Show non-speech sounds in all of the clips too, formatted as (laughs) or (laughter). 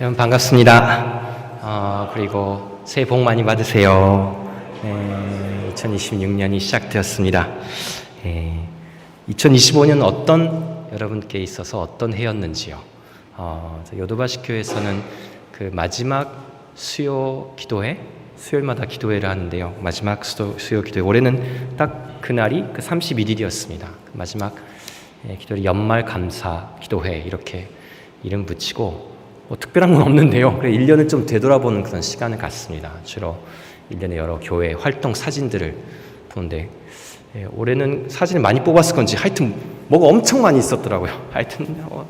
여러분 반갑습니다. 어, 그리고 새해 복 많이 받으세요. 네, 2026년이 시작되었습니다. 예, 2025년 어떤 여러분께 있어서 어떤 해였는지요? 어, 저 요도바시 교회에서는 그 마지막 수요 기도회 수요일마다 기도회를 하는데요. 마지막 수도, 수요 기도회 올해는 딱 그날이 그 31일이었습니다. 마지막 예, 기도를 연말 감사 기도회 이렇게 이름 붙이고 뭐 특별한 건 없는데요. 그래 1년을 좀 되돌아보는 그런 시간을 갖습니다. 주로 1년의 여러 교회 활동 사진들을 보는데 예, 올해는 사진을 많이 뽑았을 건지 하여튼 뭐가 엄청 많이 있었더라고요. (laughs) 하여튼 어,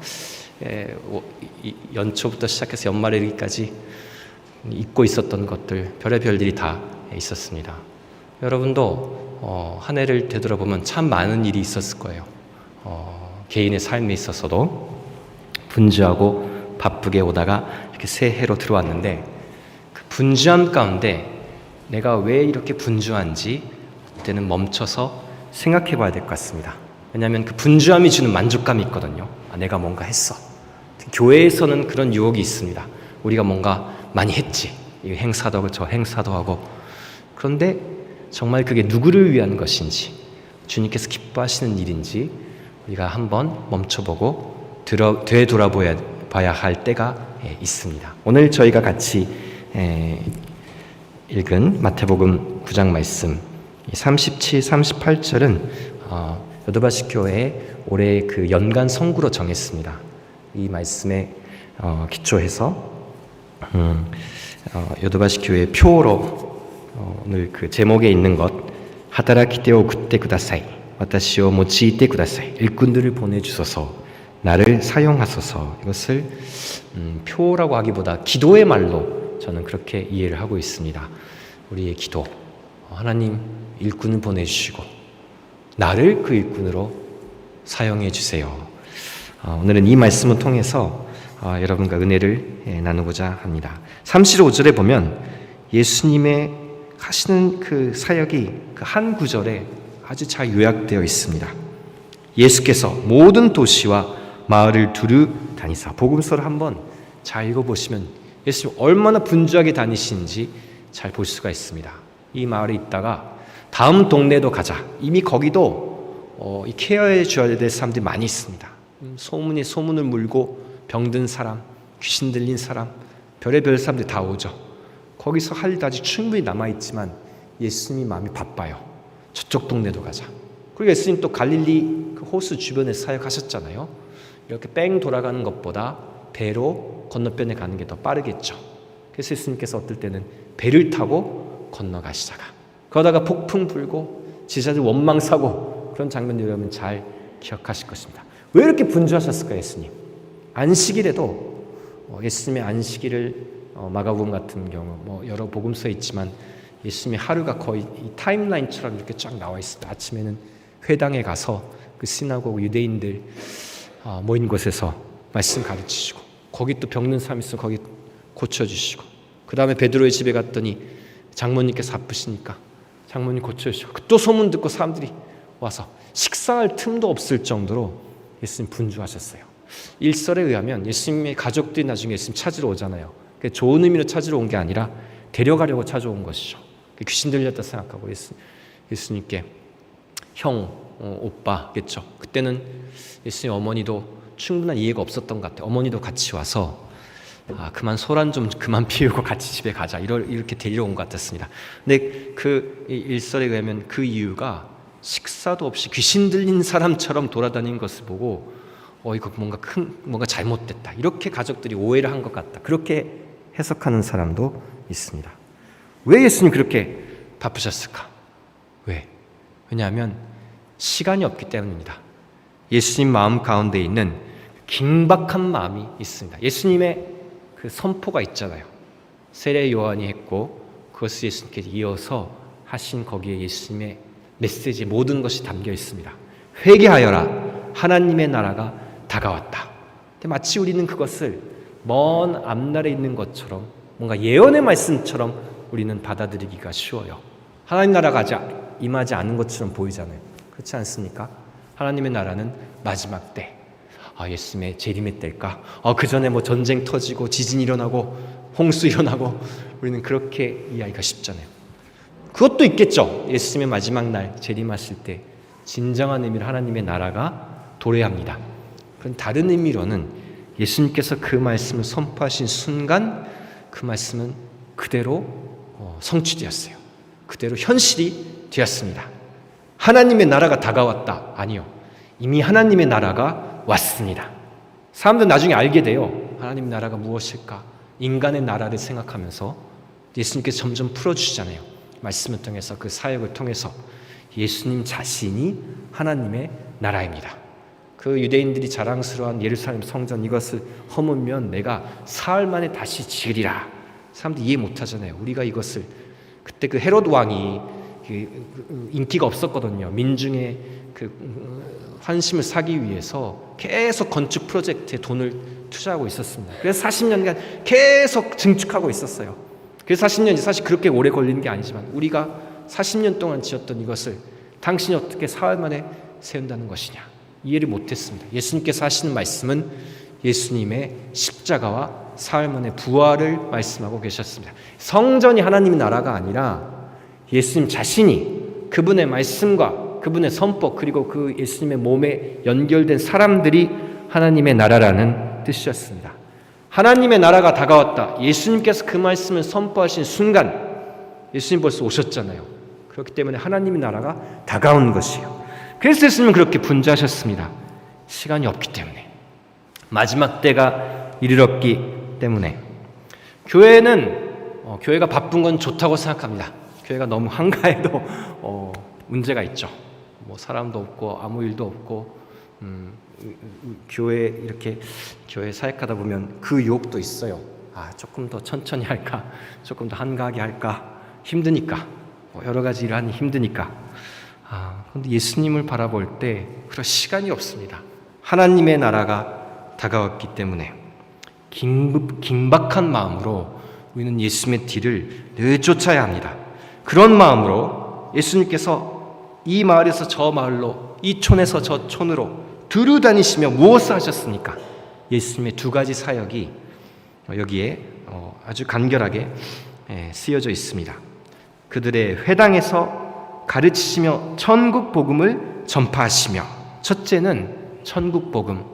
예, 오- 이- 연초부터 시작해서 연말에 이르기까지 잊고 있었던 것들 별의별 일이 다 있었습니다. 여러분도 어, 한 해를 되돌아보면 참 많은 일이 있었을 거예요. 어, 개인의 삶에 있어서도 분주하고 바쁘게 오다가 이렇게 새해로 들어왔는데 그 분주함 가운데 내가 왜 이렇게 분주한지 그때는 멈춰서 생각해 봐야 될 것 같습니다. 왜냐하면 그 분주함이 주는 만족감이 있거든요. 아, 내가 뭔가 했어. 교회에서는 그런 유혹이 있습니다. 우리가 뭔가 많이 했지. 이 행사도 하고 저 행사도 하고. 그런데 정말 그게 누구를 위한 것인지, 주님께서 기뻐하시는 일인지 우리가 한번 멈춰보고 들어, 되돌아봐야 봐야 할 때가 예, 있습니다. 오늘 저희가 같이 에, 읽은 마태복음 9장 말씀 37, 38절은 어, 요도바시 교회의 올해 그 연간 성구로 정했습니다. 이 말씀에 어, 기초해서 음, 어, 요도바시 교회 표로 어, 오늘 그 제목에 있는 것 하다라키테오 그때 구다사이 와타시오 모치이테 구다사이 일꾼들을 보내주소서 나를 사용하소서 이것을 음, 표라고 하기보다 기도의 말로 저는 그렇게 이해를 하고 있습니다. 우리의 기도 어, 하나님 일꾼을 보내주시고 나를 그 일꾼으로 사용해 주세요. 어, 오늘은 이 말씀을 통해서 어, 여러분과 은혜를 예, 나누고자 합니다. 35절에 보면 예수님의 하시는 그 사역이 그 한 구절에 아주 잘 요약되어 있습니다. 예수께서 모든 도시와 마을을 두루 다니사 복음서를 한번 잘 읽어보시면 예수님 얼마나 분주하게 다니시는지 잘 볼 수가 있습니다. 이 마을에 있다가 다음 동네도 가자. 이미 거기도 어, 이 케어해 줘야 될 사람들이 많이 있습니다. 음, 소문이 소문을 물고 병든 사람, 귀신 들린 사람, 별의별 사람들이 다 오죠. 거기서 할일 아직 충분히 남아 있지만 예수님이 마음이 바빠요. 저쪽 동네도 가자. 그리고 예수님 또 갈릴리 그 호수 주변에 사역하셨잖아요. 이렇게 뺑 돌아가는 것보다 배로 건너편에 가는 게 더 빠르겠죠. 그래서 예수님께서 어떨 때는 배를 타고 건너가시다가 그러다가 폭풍 불고 지사들 원망 사고 그런 장면들 여러분 잘 기억하실 것입니다. 왜 이렇게 분주하셨을까 예수님? 안식일에도 어, 예수님의 안식일을 어, 마가복음 같은 경우 뭐 여러 복음서에 있지만 예수님의 하루가 거의 이 타임라인처럼 이렇게 쫙 나와 있습니다. 아침에는 회당에 가서 그 시나고그 유대인들 어, 모인 곳에서 말씀 가르치시고 거기 또 병든 사람 있으면 거기 고쳐주시고 그 다음에 베드로의 집에 갔더니 장모님께서 아프시니까 장모님 고쳐주시고 또 소문 듣고 사람들이 와서 식사할 틈도 없을 정도로 예수님 분주하셨어요. 일설에 의하면 예수님의 가족들이 나중에 예수님 찾으러 오잖아요. 좋은 의미로 찾으러 온 게 아니라 데려가려고 찾아온 것이죠. 귀신 들렸다 생각하고 예수, 예수님께 형, 어, 오빠겠죠. 그때는 예수님 어머니도 충분한 이해가 없었던 것 같아요. 어머니도 같이 와서 아, 그만 소란 좀 그만 피우고 같이 집에 가자. 이럴, 이렇게 데리러 온것 같았습니다. 근데 그 일설에 의하면 그 이유가 식사도 없이 귀신 들린 사람처럼 돌아다닌 것을 보고 어 이거 뭔가 큰 뭔가 잘못됐다. 이렇게 가족들이 오해를 한 것 같다. 그렇게 해석하는 사람도 있습니다. 왜 예수님 그렇게 바쁘셨을까? 왜? 왜냐하면 시간이 없기 때문입니다. 예수님 마음 가운데 있는 긴박한 마음이 있습니다. 예수님의 그 선포가 있잖아요. 세례 요한이 했고 그것을 예수님께 이어서 하신 거기에 예수님의 메시지 모든 것이 담겨 있습니다. 회개하여라. 하나님의 나라가 다가왔다. 마치 우리는 그것을 먼 앞날에 있는 것처럼 뭔가 예언의 말씀처럼 우리는 받아들이기가 쉬워요. 하나님 나라가 임하지 않은 것처럼 보이잖아요. 그렇지 않습니까? 하나님의 나라는 마지막 때. 아, 예수님의 재림의 때일까? 아, 그 전에 뭐 전쟁 터지고 지진 일어나고 홍수 일어나고 우리는 그렇게 이해하기가 쉽잖아요. 그것도 있겠죠. 예수님의 마지막 날 재림하실 때 진정한 의미로 하나님의 나라가 도래합니다. 그런 다른 의미로는 예수님께서 그 말씀을 선포하신 순간 그 말씀은 그대로 어, 성취되었어요. 그대로 현실이 되었습니다. 하나님의 나라가 다가왔다. 아니요. 이미 하나님의 나라가 왔습니다. 사람들은 나중에 알게 돼요. 하나님 나라가 무엇일까? 인간의 나라를 생각하면서 예수님께서 점점 풀어주시잖아요. 말씀을 통해서 그 사역을 통해서 예수님 자신이 하나님의 나라입니다. 그 유대인들이 자랑스러운 예루살렘 성전 이것을 허물면 내가 사흘 만에 다시 지으리라. 사람들이 이해 못하잖아요. 우리가 이것을 그때 그 헤롯 왕이 그 인기가 없었거든요. 민중의 그 환심을 사기 위해서 계속 건축 프로젝트에 돈을 투자하고 있었습니다. 그래서 40년간 계속 증축하고 있었어요. 그래서 40년이 사실 그렇게 오래 걸리는 게 아니지만 우리가 40년 동안 지었던 이것을 당신이 어떻게 사흘 만에 세운다는 것이냐 이해를 못했습니다. 예수님께서 하시는 말씀은 예수님의 십자가와 사흘 만에 부활을 말씀하고 계셨습니다. 성전이 하나님의 나라가 아니라 예수님 자신이 그분의 말씀과 그분의 선법 그리고 그 예수님의 몸에 연결된 사람들이 하나님의 나라라는 뜻이었습니다. 하나님의 나라가 다가왔다. 예수님께서 그 말씀을 선포하신 순간 예수님 벌써 오셨잖아요. 그렇기 때문에 하나님의 나라가 다가온 것이에요. 그래서 예수님은 그렇게 분주하셨습니다. 시간이 없기 때문에 마지막 때가 이르렀기 때문에 교회는 어, 교회가 바쁜 건 좋다고 생각합니다. 교회가 너무 한가해도 어, 문제가 있죠. 뭐 사람도 없고 아무 일도 없고 음, 교회 이렇게 교회 사역하다 보면 그 유혹도 있어요. 아 조금 더 천천히 할까, 조금 더 한가하게 할까 힘드니까 뭐 여러 가지 일을 하니 힘드니까. 아 그런데 예수님을 바라볼 때 그런 시간이 없습니다. 하나님의 나라가 다가왔기 때문에 긴박한 마음으로 우리는 예수님의 뒤를 늘 쫓아야 합니다. 그런 마음으로 예수님께서 이 마을에서 저 마을로 이 촌에서 저 촌으로 두루 다니시며 무엇을 하셨습니까? 예수님의 두 가지 사역이 여기에 어, 아주 간결하게 예, 쓰여져 있습니다. 그들의 회당에서 가르치시며 천국 복음을 전파하시며 첫째는 천국 복음.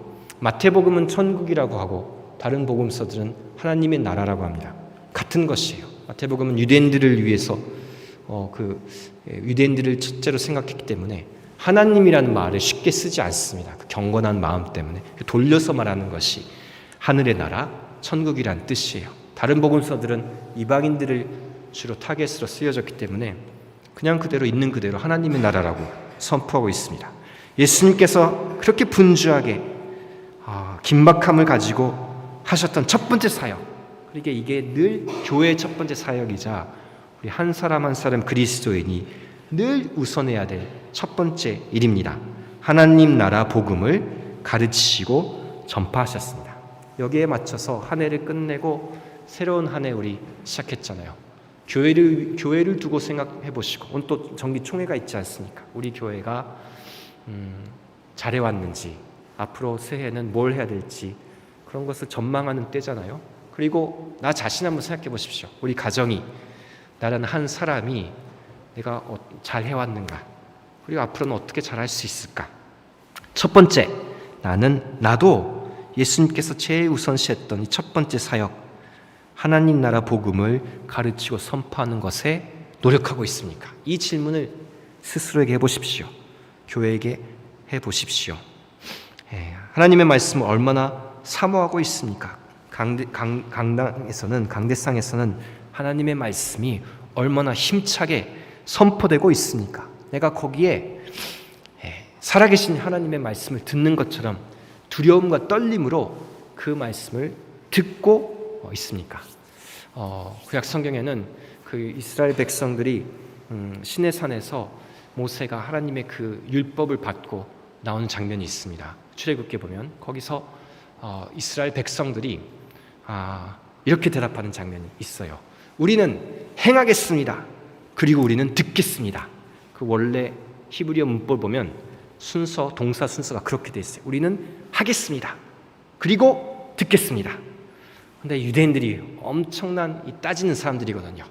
마태복음은 천국이라고 하고 다른 복음서들은 하나님의 나라라고 합니다. 같은 것이에요. 마태복음은 유대인들을 위해서 어, 그 예, 유대인들을 첫째로 생각했기 때문에 하나님이라는 말을 쉽게 쓰지 않습니다. 그 경건한 마음 때문에 돌려서 말하는 것이 하늘의 나라, 천국이란 뜻이에요. 다른 복음서들은 이방인들을 주로 타겟으로 쓰여졌기 때문에 그냥 그대로 있는 그대로 하나님의 나라라고 선포하고 있습니다. 예수님께서 그렇게 분주하게 아, 긴박함을 가지고 하셨던 첫 번째 사역. 그러니까 이게 늘 교회의 첫 번째 사역이자 우리 한 사람 한 사람 그리스도인이 늘 우선해야 될 첫 번째 일입니다. 하나님 나라 복음을 가르치시고 전파하셨습니다. 여기에 맞춰서 한 해를 끝내고 새로운 한 해 우리 시작했잖아요. 교회를 교회를 두고 생각해 보시고 오늘 또 정기 총회가 있지 않습니까? 우리 교회가 음, 잘해 왔는지 앞으로 새해는 뭘 해야 될지 그런 것을 전망하는 때잖아요. 그리고 나 자신 한번 생각해 보십시오. 우리 가정이 나라는 한 사람이 내가 어, 잘 해왔는가? 그리고 앞으로는 어떻게 잘할 수 있을까? 첫 번째, 나는 나도 예수님께서 제일 우선시했던 이 첫 번째 사역, 하나님 나라 복음을 가르치고 선포하는 것에 노력하고 있습니까? 이 질문을 스스로에게 해보십시오. 교회에게 해보십시오. 예, 하나님의 말씀을 얼마나 사모하고 있습니까? 강대, 강, 강당에서는 강대상에서는 하나님의 말씀이 얼마나 힘차게 선포되고 있습니까? 내가 거기에 예, 살아계신 하나님의 말씀을 듣는 것처럼 두려움과 떨림으로 그 말씀을 듣고 어, 있습니까? 어, 구약 성경에는 그 이스라엘 백성들이 음, 신의 산에서 모세가 하나님의 그 율법을 받고 나오는 장면이 있습니다. 출애굽기 보면 거기서 어, 이스라엘 백성들이 아, 이렇게 대답하는 장면이 있어요. 우리는 행하겠습니다. 그리고 우리는 듣겠습니다. 그 원래 히브리어 문법을 보면 순서 동사 순서가 그렇게 돼 있어요. 우리는 하겠습니다. 그리고 듣겠습니다. 근데 유대인들이 엄청난 이 따지는 사람들이거든요.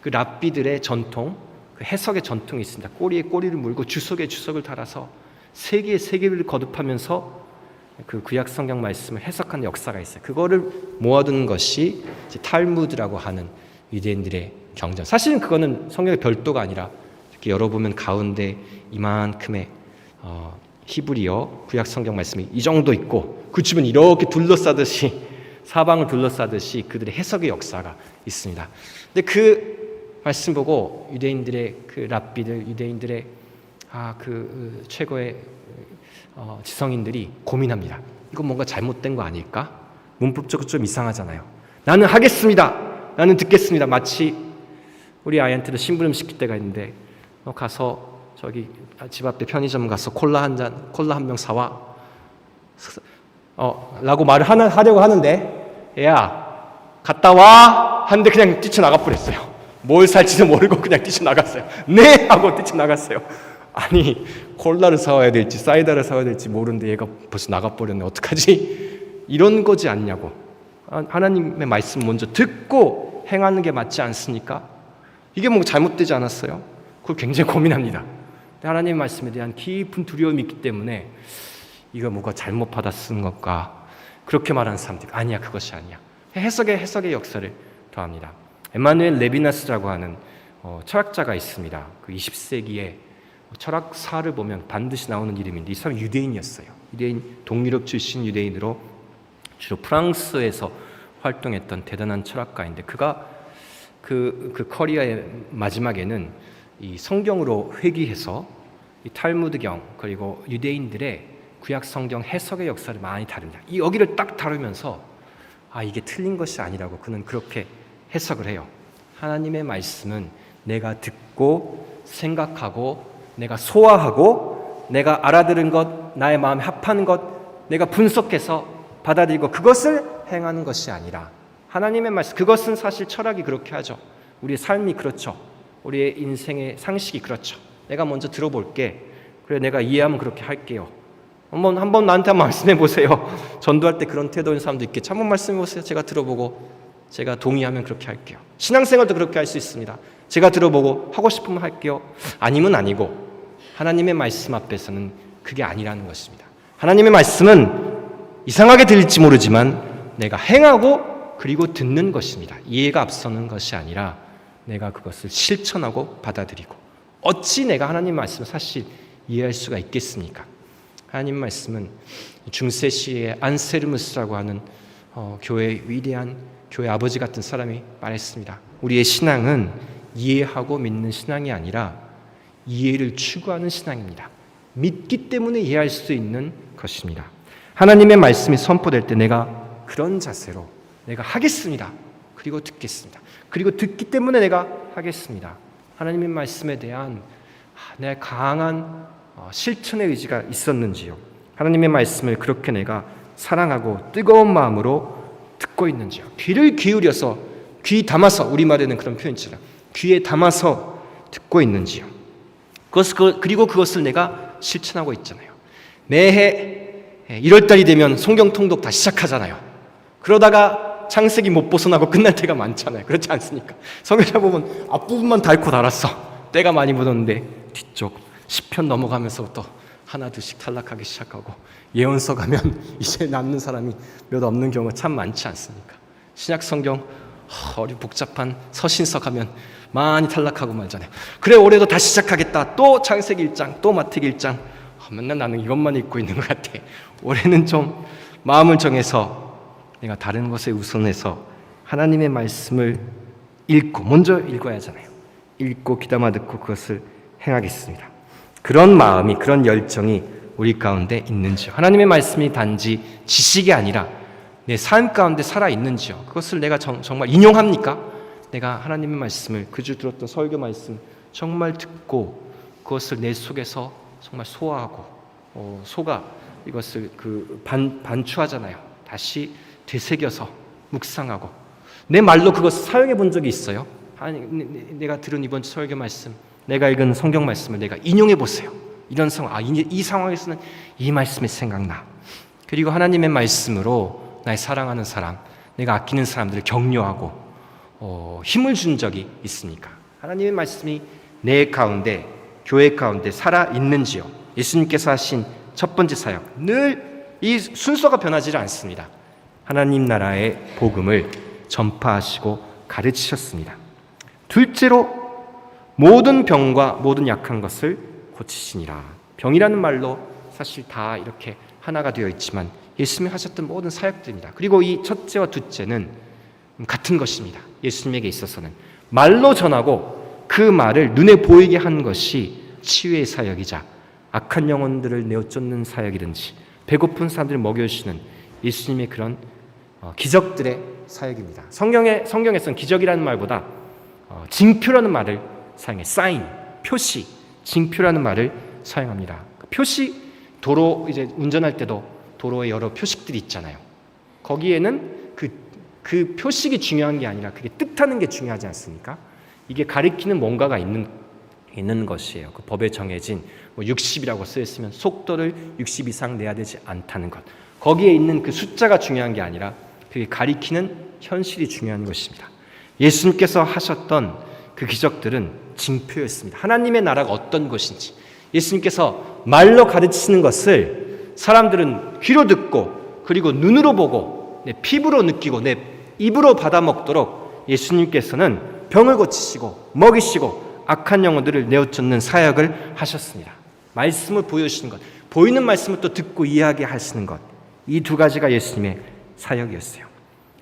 그 랍비들의 전통, 그 해석의 전통이 있습니다. 꼬리에 꼬리를 물고 주석에 주석을 달아서 세계에 세계를 거듭하면서 그 구약 성경 말씀을 해석하는 역사가 있어요. 그거를 모아두는 것이 탈무드라고 하는 유대인들의 경전. 사실은 그거는 성경의 별도가 아니라 이렇게 열어보면 가운데 이만큼의 어, 히브리어 구약 성경 말씀이 이 정도 있고 그 주변 이렇게 둘러싸듯이 사방을 둘러싸듯이 그들의 해석의 역사가 있습니다. 근데 그 말씀 보고 유대인들의 그 랍비들, 유대인들의 아그 최고의 어, 지성인들이 고민합니다. 이건 뭔가 잘못된 거 아닐까? 문법적으로 좀 이상하잖아요. 나는 하겠습니다. 나는 듣겠습니다. 마치 우리 아이한테도 심부름 시킬 때가 있는데 너 가서 저기 집 앞에 편의점 가서 콜라 한 잔, 콜라 한 병 사와. 어, 라고 말을 하나, 하려고 하는데 야 갔다 와 하는데 그냥 뛰쳐나가 버렸어요. 뭘 살지도 모르고 그냥 뛰쳐나갔어요. 네 하고 뛰쳐나갔어요. 아니 콜라를 사와야 될지 사이다를 사와야 될지 모르는데 얘가 벌써 나가버렸네. 어떡하지? 이런 거지 않냐고. 아, 하나님의 말씀 먼저 듣고 행하는 게 맞지 않습니까? 이게 뭐 잘못되지 않았어요? 그걸 굉장히 고민합니다. 하나님의 말씀에 대한 깊은 두려움이 있기 때문에 이거 뭐가 잘못 받아 쓴 것과 그렇게 말하는 사람들 아니야 그것이 아니야. 해석의 해석의 역사를 더합니다. 에마누엘 레비나스라고 하는 어, 철학자가 있습니다. 그 20세기에 철학사를 보면 반드시 나오는 이름인데 이 사람은 유대인이었어요. 유대인 동유럽 출신 유대인으로 주로 프랑스에서 활동했던 대단한 철학가인데 그가 그, 그 커리어의 마지막에는 이 성경으로 회귀해서 이 탈무드경 그리고 유대인들의 구약 성경 해석의 역사를 많이 다룹니다. 이 여기를 딱 다루면서 아 이게 틀린 것이 아니라고 그는 그렇게 해석을 해요. 하나님의 말씀은 내가 듣고 생각하고 내가 소화하고 내가 알아들은 것, 나의 마음에 합하는 것, 내가 분석해서 받아들이고 그것을 행하는 것이 아니라 하나님의 말씀, 그것은 사실 철학이 그렇게 하죠. 우리의 삶이 그렇죠. 우리의 인생의 상식이 그렇죠. 내가 먼저 들어볼게. 그래, 내가 이해하면 그렇게 할게요. 한번 한번 나한테 한번 말씀해 보세요. (laughs) 전도할 때 그런 태도인 사람도 있겠죠. 한번 말씀해 보세요. 제가 들어보고 제가 동의하면 그렇게 할게요. 신앙생활도 그렇게 할 수 있습니다. 제가 들어보고 하고 싶으면 할게요. 아니면 아니고 하나님의 말씀 앞에서는 그게 아니라는 것입니다. 하나님의 말씀은 이상하게 들릴지 모르지만 내가 행하고 그리고 듣는 것입니다. 이해가 앞서는 것이 아니라 내가 그것을 실천하고 받아들이고 어찌 내가 하나님 말씀을 사실 이해할 수가 있겠습니까? 하나님 말씀은 중세 시의 안세르무스라고 하는 어, 교회 위대한 교회 아버지 같은 사람이 말했습니다. 우리의 신앙은 이해하고 믿는 신앙이 아니라 이해를 추구하는 신앙입니다. 믿기 때문에 이해할 수 있는 것입니다. 하나님의 말씀이 선포될 때 내가 그런 자세로 내가 하겠습니다. 그리고 듣겠습니다. 그리고 듣기 때문에 내가 하겠습니다. 하나님의 말씀에 대한 내 강한 어, 실천의 의지가 있었는지요. 하나님의 말씀을 그렇게 내가 사랑하고 뜨거운 마음으로 듣고 있는지요. 귀를 기울여서 귀 담아서 우리말에는 그런 표현처럼 귀에 담아서 듣고 있는지요. 그것, 그, 그리고 그것을 내가 실천하고 있잖아요. 매해 1월달이 되면 성경 통독 다 시작하잖아요. 그러다가 창세기 못 벗어나고 (laughs) 끝날 때가 많잖아요. 그렇지 않습니까? 성경을 보면 앞부분만 닳고 달았어. 때가 많이 묻었는데 뒤쪽 10편 넘어가면서부터 하나 둘씩 탈락하기 시작하고 예언서 가면 (laughs) 이제 남는 사람이 몇 없는 경우가 참 많지 않습니까? 신약 성경 어리 복잡한 서신서 가면 많이 탈락하고 말잖아요. 그래 올해도 다시 시작하겠다. 또 창세기 1장, 또 마태기 1장. 아, 맨날 나는 이것만 읽고 있는 것 같아. 올해는 좀 마음을 정해서 내가 다른 것에 우선해서 하나님의 말씀을 읽고 먼저 읽어야 하잖아요. 읽고 귀담아 듣고 그것을 행하겠습니다. 그런 마음이 그런 열정이 우리 가운데 있는지요. 하나님의 말씀이 단지 지식이 아니라 내 삶 가운데 살아 있는지요. 그것을 내가 정, 말 인용합니까? 내가 하나님의 말씀을 그 주 들었던 설교 말씀 정말 듣고 그것을 내 속에서 정말 소화하고 어, 소가 이것을 그 반, 반추하잖아요. 다시 되새겨서 묵상하고 내 말로 그것을 사용해 본 적이 있어요. 아니, 내가 들은 이번 설교 말씀, 내가 읽은 성경 말씀을 내가 인용해 보세요. 이런 상황, 아, 이, 이 상황에서는 이 말씀이 생각나. 그리고 하나님의 말씀으로 나의 사랑하는 사람, 내가 아끼는 사람들을 격려하고 어, 힘을 준 적이 있습니까? 하나님의 말씀이 내 가운데, 교회 가운데 살아 있는지요? 예수님께서 하신 첫 번째 사역, 늘 이 순서가 변하지 않습니다. 하나님 나라의 복음을 전파하시고 가르치셨습니다. 둘째로 모든 병과 모든 약한 것을 고치시니라. 병이라는 말로 사실 다 이렇게 하나가 되어 있지만 예수님이 하셨던 모든 사역들입니다. 그리고 이 첫째와 둘째는 같은 것입니다. 예수님에게 있어서는 말로 전하고 그 말을 눈에 보이게 한 것이 치유의 사역이자 악한 영혼들을 내어 쫓는 사역이든지 배고픈 사람들을 먹여주시는 예수님의 그런 어, 기적들의 사역입니다. 성경에 성경에서는 기적이라는 말보다 어, 징표라는 말을 사용해 사인, 표시, 징표라는 말을 사용합니다. 그 표시 도로 이제 운전할 때도 도로에 여러 표식들이 있잖아요. 거기에는 그, 그 표식이 중요한 게 아니라 그게 뜻하는 게 중요하지 않습니까? 이게 가리키는 뭔가가 있는 있는 것이에요. 그 법에 정해진 뭐 60이라고 쓰여 있으면 속도를 60 이상 내야 되지 않다는 것. 거기에 있는 그 숫자가 중요한 게 아니라 그게 가리키는 현실이 중요한 것입니다. 예수님께서 하셨던 그 기적들은 징표였습니다. 하나님의 나라가 어떤 것인지 예수님께서 말로 가르치시는 것을 사람들은 귀로 듣고 그리고 눈으로 보고 내 피부로 느끼고 내 입으로 받아 먹도록 예수님께서는 병을 고치시고 먹이시고 악한 영혼들을 내어쫓는 사역을 하셨습니다. 말씀을 보여주시는 것, 보이는 말씀을 또 듣고 이해하게 하시는 것, 이 두 가지가 예수님의 사역이었어요.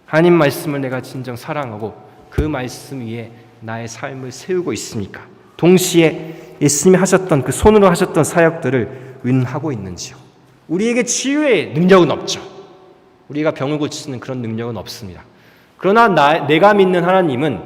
하나님 말씀을 내가 진정 사랑하고 그 말씀 위에 나의 삶을 세우고 있습니까? 동시에 예수님이 하셨던 그 손으로 하셨던 사역들을 은하고 있는지요? 우리에게 치유의 능력은 없죠. 우리가 병을 고치는 그런 능력은 없습니다. 그러나 나, 내가 믿는 하나님은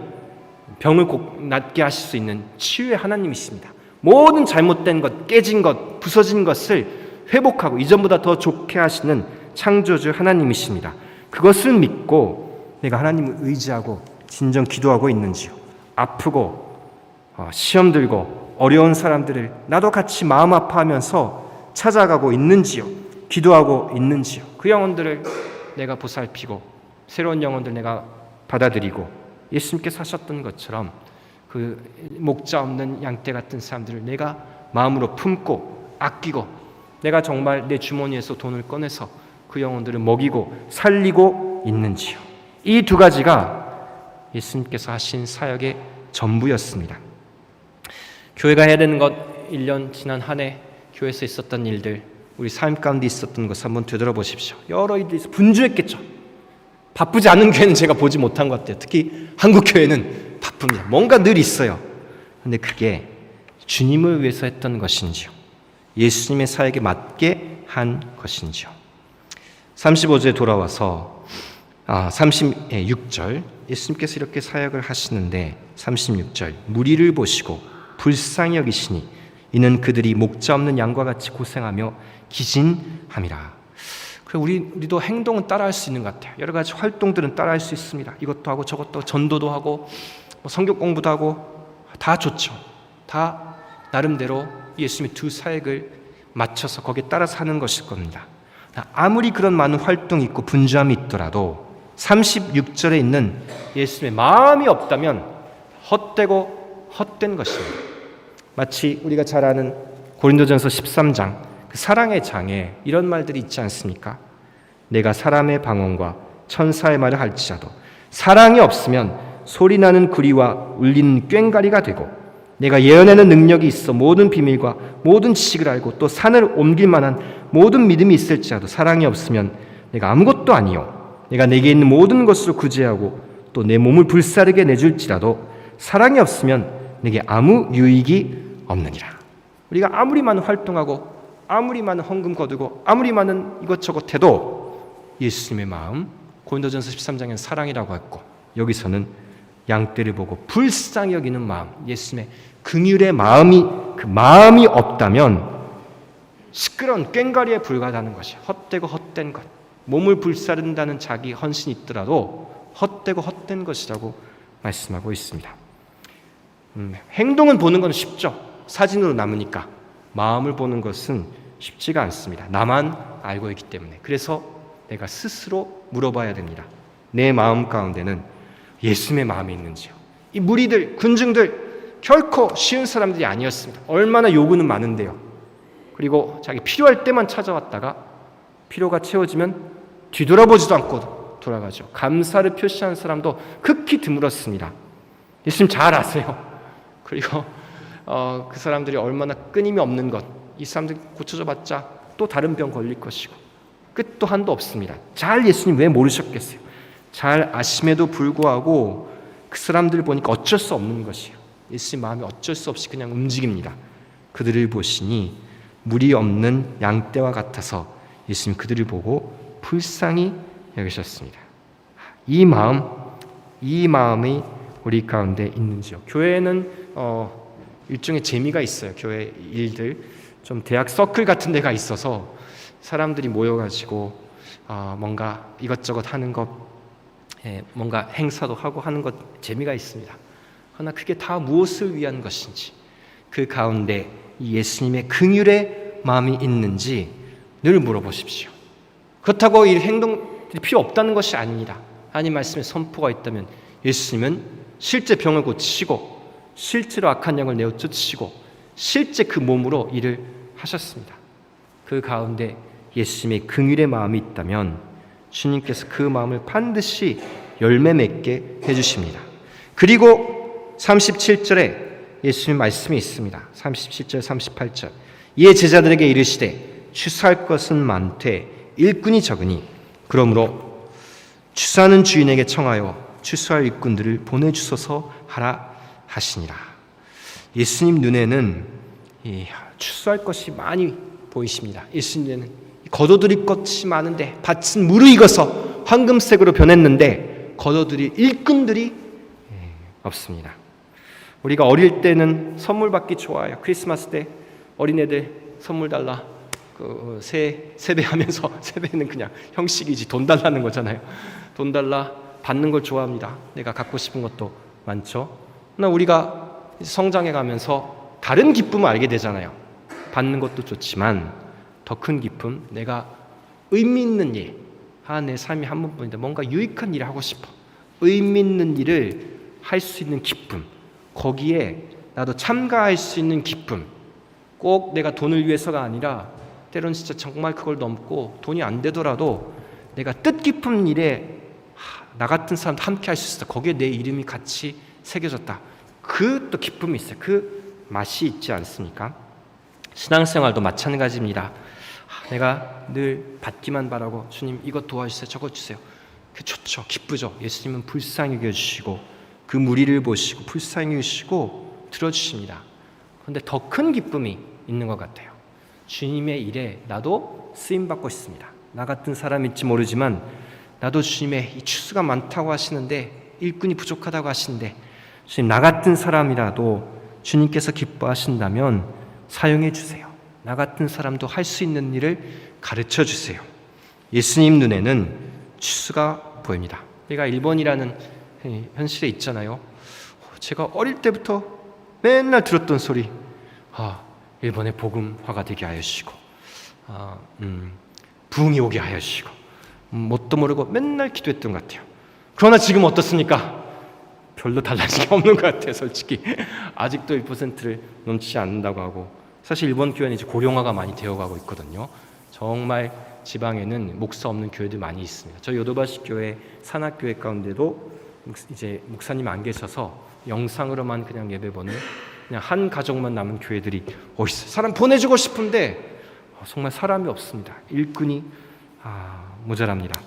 병을 고, 낫게 하실 수 있는 치유의 하나님이십니다. 모든 잘못된 것, 깨진 것, 부서진 것을 회복하고 이전보다 더 좋게 하시는 창조주 하나님이십니다. 그것을 믿고 내가 하나님을 의지하고 진정 기도하고 있는지요. 아프고 어, 시험 들고 어려운 사람들을 나도 같이 마음 아파하면서 찾아가고 있는지요. 기도하고 있는지요. 그 영혼들을 내가 보살피고 새로운 영혼들 내가 받아들이고 예수님께서 하셨던 것처럼 그 목자 없는 양떼 같은 사람들을 내가 마음으로 품고 아끼고 내가 정말 내 주머니에서 돈을 꺼내서 그 영혼들을 먹이고 살리고 있는지요. 이 두 가지가 예수님께서 하신 사역의 전부였습니다. 교회가 해야 되는 것 1년 지난 한 해 교회에서 있었던 일들 우리 삶 가운데 있었던 것 한번 되돌아보십시오. 여러 일들이 분주했겠죠. 바쁘지 않은 교회는 제가 보지 못한 것 같아요. 특히 한국 교회는 바쁩니다. 뭔가 늘 있어요. 근데 그게 주님을 위해서 했던 것인지요. 예수님의 사역에 맞게 한 것인지요. 35절에 돌아와서 아, 36절 예수님께서 이렇게 사역을 하시는데 36절 무리를 보시고 불쌍히 여기시니 이는 그들이 목자 없는 양과 같이 고생하며 기진함이라. 그래 우리 우리도 행동은 따라할 수 있는 것 같아요. 여러 가지 활동들은 따라할 수 있습니다. 이것도 하고 저것도 전도도 하고 뭐 성경 공부도 하고 다 좋죠. 다 나름대로 예수님의 두 사역을 맞춰서 거기에 따라서 하는 것일 겁니다. 아무리 그런 많은 활동이 있고 분주함이 있더라도 36절에 있는 예수님의 마음이 없다면 헛되고 헛된 것입니다. 마치 우리가 잘 아는 고린도전서 13장 그 사랑의 장에 이런 말들이 있지 않습니까? 내가 사람의 방언과 천사의 말을 할지라도 사랑이 없으면 소리나는 구리와 울리는 꽹가리가 되고 내가 예언하는 능력이 있어 모든 비밀과 모든 지식을 알고 또 산을 옮길 만한 모든 믿음이 있을지라도 사랑이 없으면 내가 아무것도 아니요 내가 내게 있는 모든 것으로 구제하고 또 내 몸을 불사르게 내줄지라도 사랑이 없으면 내게 아무 유익이 없느니라. 우리가 아무리 많은 활동하고 아무리 많은 헌금 거두고 아무리 많은 이것저것 해도 예수님의 마음 고린도전서 13장에는 사랑이라고 했고 여기서는 양떼를 보고 불쌍히 여기는 마음 예수님의 긍휼의 마음이 그 마음이 없다면 시끄러운 꽹가리에 불과하다는 것이 헛되고 헛된 것 몸을 불사른다는 자기 헌신이 있더라도 헛되고 헛된 것이라고 말씀하고 있습니다. 음, 행동은 보는 건 쉽죠. 사진으로 남으니까 마음을 보는 것은 쉽지가 않습니다. 나만 알고 있기 때문에. 그래서 내가 스스로 물어봐야 됩니다. 내 마음 가운데는 예수님의 마음이 있는지요. 이 무리들, 군중들 결코 쉬운 사람들이 아니었습니다. 얼마나 요구는 많은데요. 그리고 자기 필요할 때만 찾아왔다가 필요가 채워지면 뒤돌아보지도 않고 돌아가죠. 감사를 표시하는 사람도 극히 드물었습니다. 예수님 잘 아세요. (laughs) 그리고 어, 그 사람들이 얼마나 끊임이 없는 것, 이 사람들 고쳐져 봤자 또 다른 병 걸릴 것이고 끝도 한도 없습니다. 잘 예수님 왜 모르셨겠어요? 잘 아심에도 불구하고 그 사람들 보니까 어쩔 수 없는 것이에요. 예수님 마음이 어쩔 수 없이 그냥 움직입니다. 그들을 보시니 물이 없는 양떼와 같아서 예수님 그들을 보고 불쌍히 여기셨습니다. 이 마음, 이 마음이 우리 가운데 있는지요. 교회는 어, 일종의 재미가 있어요. 교회 일들 좀 대학 서클 같은 데가 있어서 사람들이 모여가지고 어, 뭔가 이것저것 하는 것, 예, 뭔가 행사도 하고 하는 것 재미가 있습니다. 그러나 그게 다 무엇을 위한 것인지 그 가운데 이 예수님의 긍휼의 마음이 있는지 늘 물어보십시오. 그렇다고 이 행동들이 필요 없다는 것이 아닙니다. 하나님 말씀에 선포가 있다면 예수님은 실제 병을 고치시고 실제로 악한 영을 내어 쫓으시고 실제 그 몸으로 일을 하셨습니다. 그 가운데 예수님의 긍휼의 마음이 있다면 주님께서 그 마음을 반드시 열매 맺게 해 주십니다. 그리고 37절에 예수님 말씀이 있습니다. 37절, 38절. 이에 제자들에게 이르시되 추수할 것은 많되 일꾼이 적으니 그러므로 추수하는 주인에게 청하여 추수할 일꾼들을 보내 주소서 하라 하시니라. 예수님 눈에는 이 추수할 것이 많이 보이십니다. 예수님 눈에는 거둬들일 것이 많은데 밭은 무르익어서 황금색으로 변했는데 거둬들일 일꾼들이 없습니다. 우리가 어릴 때는 선물 받기 좋아요. 크리스마스 때 어린애들 선물 달라. 그 세 세배하면서 (laughs) 세배는 그냥 형식이지 돈 달라는 거잖아요. 돈 달라 받는 걸 좋아합니다. 내가 갖고 싶은 것도 많죠. 그러나 우리가 성장해 가면서 다른 기쁨을 알게 되잖아요. 받는 것도 좋지만 더 큰 기쁨, 내가 의미 있는 일, 아, 내 삶이 한 번뿐인데 뭔가 유익한 일을 하고 싶어. 의미 있는 일을 할 수 있는 기쁨, 거기에 나도 참가할 수 있는 기쁨, 꼭 내가 돈을 위해서가 아니라 때론 진짜 정말 그걸 넘고 돈이 안 되더라도 내가 뜻깊은 일에 나 같은 사람도 함께 할 수 있어. 거기에 내 이름이 같이 새겨졌다. 그 또 기쁨이 있어요. 그 맛이 있지 않습니까? 신앙생활도 마찬가지입니다. 내가 늘 받기만 바라고 주님 이것 도와주세요. 저것 주세요. 그 좋죠. 기쁘죠. 예수님은 불쌍히 여겨주시고 그 무리를 보시고 불쌍히 여주시고 들어주십니다. 그런데 더 큰 기쁨이 있는 것 같아요. 주님의 일에 나도 쓰임 받고 있습니다. 나 같은 사람일지 모르지만 나도 주님의 이 추수가 많다고 하시는데 일꾼이 부족하다고 하시는데 주님 나 같은 사람이라도 주님께서 기뻐하신다면 사용해 주세요. 나 같은 사람도 할 수 있는 일을 가르쳐 주세요. 예수님 눈에는 추수가 보입니다. 우리가 일본이라는 현실에 있잖아요. 제가 어릴 때부터 맨날 들었던 소리, 아, 일본의 복음화가 되게 하여시고, 아, 음, 부흥이 오게 하여시고, 음, 뭣도 모르고 맨날 기도했던 것 같아요. 그러나 지금 어떻습니까? 별로 달라진 게 (laughs) 없는 것 같아요, 솔직히. 아직도 1%를 넘치지 않는다고 하고, 사실 일본 교회는 이제 고령화가 많이 되어가고 있거든요. 정말 지방에는 목사 없는 교회들 많이 있습니다. 저희 요도바시 교회 산악교회 가운데도 이제 목사님 안 계셔서 영상으로만 그냥 예배 보는 그냥 한 가족만 남은 교회들이 어있어요. 사람 보내주고 싶은데 정말 사람이 없습니다. 일꾼이 아, 모자랍니다.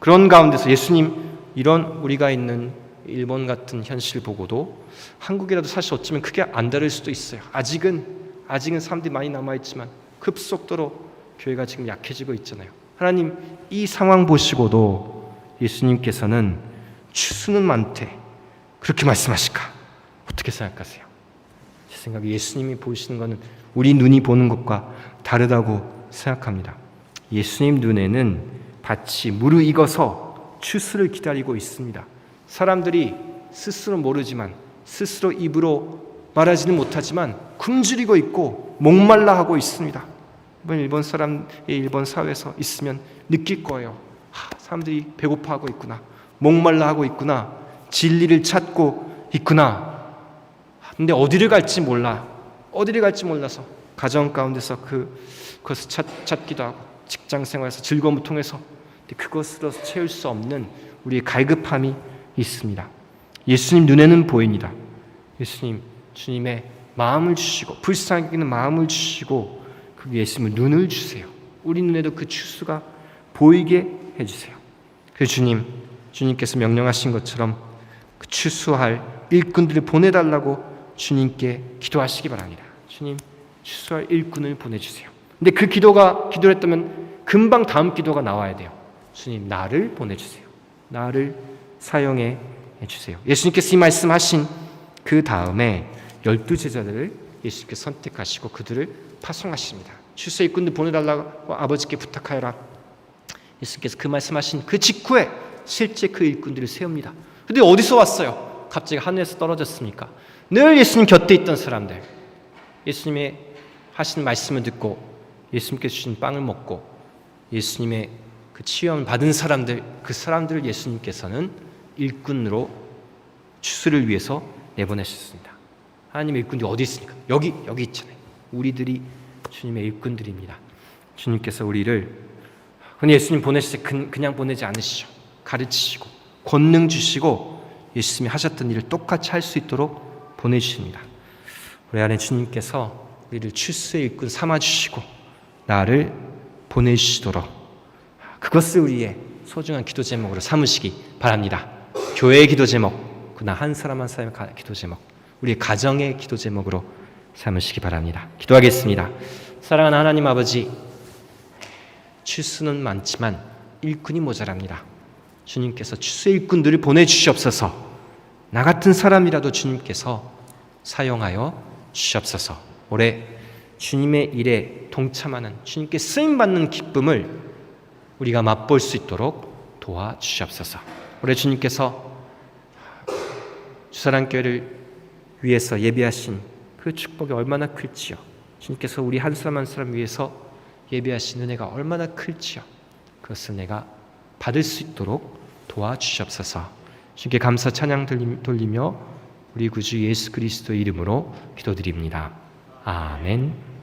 그런 가운데서 예수님 이런 우리가 있는 일본 같은 현실 보고도 한국이라도 사실 어쩌면 크게 안 다를 수도 있어요. 아직은 아직은 사람들이 많이 남아 있지만 급속도로 교회가 지금 약해지고 있잖아요. 하나님 이 상황 보시고도 예수님께서는 추수는 많대 그렇게 말씀하실까? 어떻게 생각하세요? 제 생각에 예수님이 보시는 것은 우리 눈이 보는 것과 다르다고 생각합니다. 예수님 눈에는 밭이 무르익어서 추수를 기다리고 있습니다. 사람들이 스스로 모르지만 스스로 입으로 말하지는 못하지만 굶주리고 있고 목말라 하고 있습니다. 일본 사람이 일본 사회에서 있으면 느낄 거예요. 하, 사람들이 배고파하고 있구나. 목말라 하고 있구나. 진리를 찾고 있구나. 근데 어디를 갈지 몰라. 어디를 갈지 몰라서 가정 가운데서 그 그것을 찾, 찾기도 하고 직장 생활에서 즐거움을 통해서 그것으로 채울 수 없는 우리의 갈급함이 있습니다. 예수님 눈에는 보입니다. 예수님 주님의 마음을 주시고 불쌍히 여기는 마음을 주시고 그 예수님의 눈을 주세요. 우리 눈에도 그 추수가 보이게 해주세요. 그 주님 주님께서 명령하신 것처럼 그 추수할 일꾼들을 보내달라고 주님께 기도하시기 바랍니다. 주님 추수할 일꾼을 보내주세요. 근데 그 기도가 기도를 했다면 금방 다음 기도가 나와야 돼요. 주님 나를 보내주세요. 나를 사용해 주세요. 예수님께서 이 말씀하신 그 다음에 열두 제자들을 예수님께서 선택하시고 그들을 파송하십니다. 추수 일꾼들 보내달라고 아버지께 부탁하여라. 예수님께서 그 말씀하신 그 직후에 실제 그 일꾼들을 세웁니다. 근데 어디서 왔어요? 갑자기 하늘에서 떨어졌습니까? 늘 예수님 곁에 있던 사람들. 예수님의 하신 말씀을 듣고 예수님께서 주신 빵을 먹고 예수님의 그 치유함을 받은 사람들, 그 사람들을 예수님께서는 일꾼으로 추수를 위해서 내보내셨습니다. 하나님의 일꾼들이 어디 있습니까? 여기 여기 있잖아요. 우리들이 주님의 일꾼들입니다. 주님께서 우리를 근데 예수님 보내실 때 그- 그냥 보내지 않으시죠. 가르치시고 권능 주시고 예수님이 하셨던 일을 똑같이 할 수 있도록 보내주십니다. 우리 안에 주님께서 우리를 출세의 일꾼 삼아 주시고 나를 보내주시도록 그것을 우리의 소중한 기도 제목으로 삼으시기 바랍니다. 교회의 기도 제목, 그나 한 사람 한 사람의 가- 기도 제목, 우리 가정의 기도 제목으로 삼으시기 바랍니다. 기도하겠습니다. 사랑하는 하나님 아버지, 출수는 많지만 일꾼이 모자랍니다. 주님께서 추수 일꾼들을 보내주시옵소서. 나 같은 사람이라도 주님께서 사용하여 주시옵소서. 올해 주님의 일에 동참하는 주님께 쓰임 받는 기쁨을 우리가 맛볼 수 있도록 도와 주시옵소서. 올해 주님께서 주사랑교회를 위해서 예비하신 그 축복이 얼마나 클지요. 주님께서 우리 한 사람 한 사람 위해서 예비하신 은혜가 얼마나 클지요. 그것을 내가 받을 수 있도록 도와주시옵소서. 주님께 감사 찬양 돌리며 우리 구주 예수 그리스도의 이름으로 기도드립니다. 아멘.